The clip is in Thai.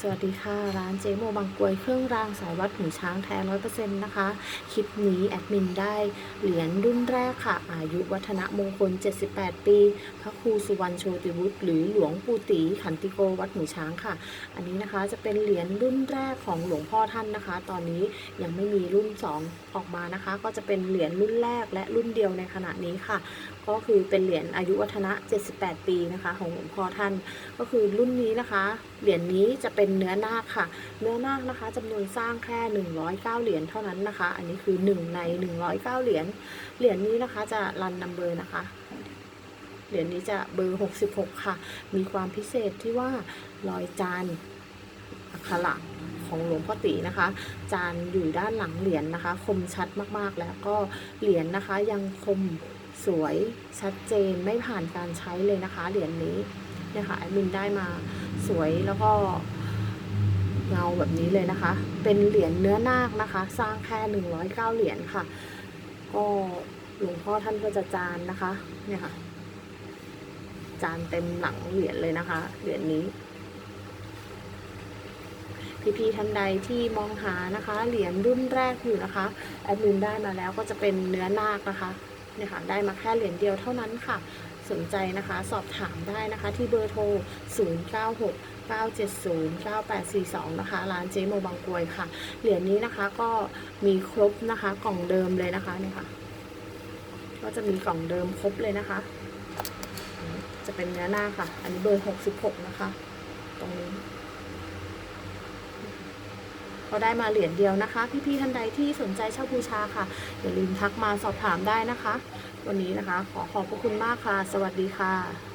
สวัสดีค่ะ ร้านเจโมบางกวยเครื่องรางสายวัดหูช้างแท้ร้อยเปอร์เซ็นต์นะคะ คลิปนี้แอดมินได้เหรียญรุ่นแรกค่ะ อายุวัฒนมงคล 78 ปี พระครูสุวรรณโชติวุฒิหรือหลวงปู่ตีขันติโกวัดหูช้างค่ะ อันนี้นะคะจะเป็นเหรียญรุ่นแรกของหลวงพ่อท่านนะคะ ตอนนี้ยังไม่มีรุ่น 2 ออกมานะคะ ก็จะเป็นเหรียญรุ่นแรกและรุ่นเดียวในขณะนี้ค่ะ ก็คือเป็นเหรียญอายุวัฒนะ 78 ปีนะคะ ของหลวงพ่อท่าน ก็คือรุ่นนี้นะคะ เหรียญนี้จะเป็นเนื้อนาคค่ะ เนื้อนาคนะคะจำนวนสร้างแค่ 109 เหรียญเท่านั้นนะคะ อันนี้คือ 1 ใน 109 เหรียญ เหรียญนี้นะคะจะรันนัมเบอร์นะคะเหรียญนี้จะเบอร์ 66 ค่ะ มีความพิเศษที่ว่ารอยจานอักขระของหลวงพ่อตีนะคะ จานอยู่ด้านหลังเหรียญนะคะ คมชัดมากๆ แล้วก็เหรียญนะคะยังคมสวยชัดเจนไม่ผ่านการใช้เลยนะคะ เหรียญนี้เนี่ยค่ะแอดมินได้มาสวยแล้วก็าแบบนี้เลยนะคะ เป็นเหรียญเนื้อนาคนะคะ สร้างแค่109เหรียญค่ะ ก็หลวงพ่อท่านก็จะจานนะคะ เนี่ยค่ะ จานเต็มหลังเหรียญเลยนะคะ เหรียญนี้ พี่ๆท่านใดที่มองหานะคะ เหรียญรุ่นแรกอยู่นะคะ แอดมินได้มาแล้วก็จะเป็นเนื้อนาคนะคะเนี่ยค่ะ ได้มาแค่เหรียญเดียวเท่านั้นค่ะ สนใจนะคะสอบถามได้นะคะที่เบอร์โทร 096 970 9842 นะคะ ร้านเจโมบางกวยค่ะ เหรียญนี้นะคะก็มีครบนะคะกล่องเดิมเลยนะคะเนี่ยค่ะ ก็จะมีกล่องเดิมครบเลยนะคะ จะเป็นเนื้อหน้าค่ะ อันนี้เบอร์ 66 นะคะ ตรงนี้ก็ได้มาเหรียญเดียวนะคะ พี่ๆท่านใดที่สนใจเช่าบูชาค่ะ อย่าลืมทักมาสอบถามได้นะคะ วันนี้นะคะ ขอขอบพระคุณมากค่ะ สวัสดีค่ะ